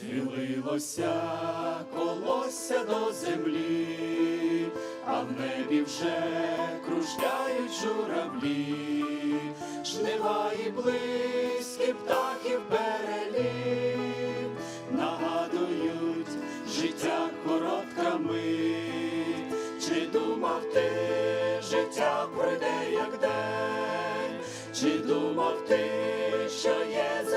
Схилилося колося до землі, а в небі вже кружляють журавлі, жнива і близькі птахів переліт, нагадують життя коротка мить, чи думав ти, життя пройде як день, чи думав ти, що є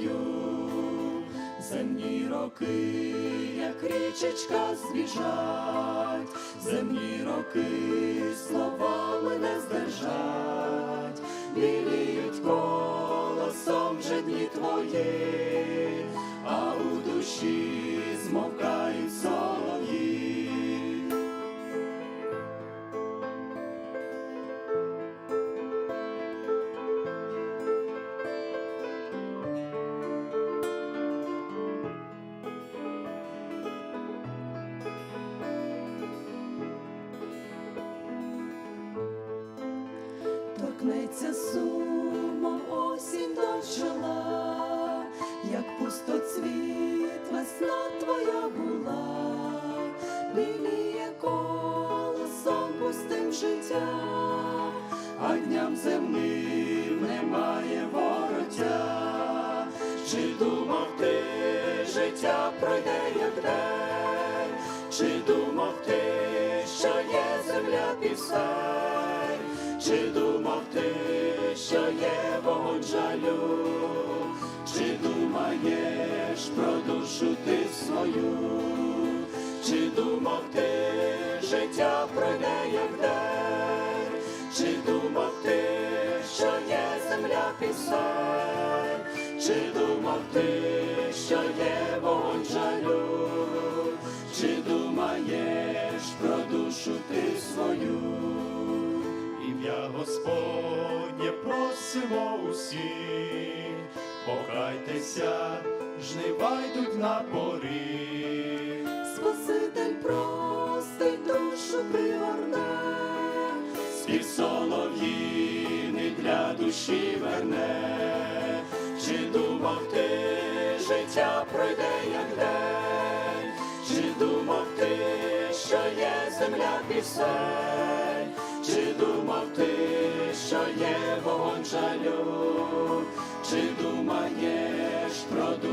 свою, земні роки, як річечка збіжать, земні роки словами не здержать, біліють колосом же дні твої, Торкнеться сумом осінь до чола, як пустоцвіт весна твоя була, біліє колесом пустим життя, а дням земним немає вороття. Чи думав ти, життя пройде як день, чи думав ти, що є земля пісень, чи думав думаєш про душу ти свою, чи думав ти, життя пройде як день, чи думав ти, що є земля пісень, чи думав ти, що є вогонь жалю, чи думаєш про душу ти свою, ім'я Господнє просимо усіх, покайтеся, жнива йдуть на поріг. Спаситель простить душу пригорне. Спів солов'їний для душі верне, чи думав ти, життя пройде як день, чи думав ти, що є земля пісень, чи думав ти, що є вогонь жалю, чи думаєш про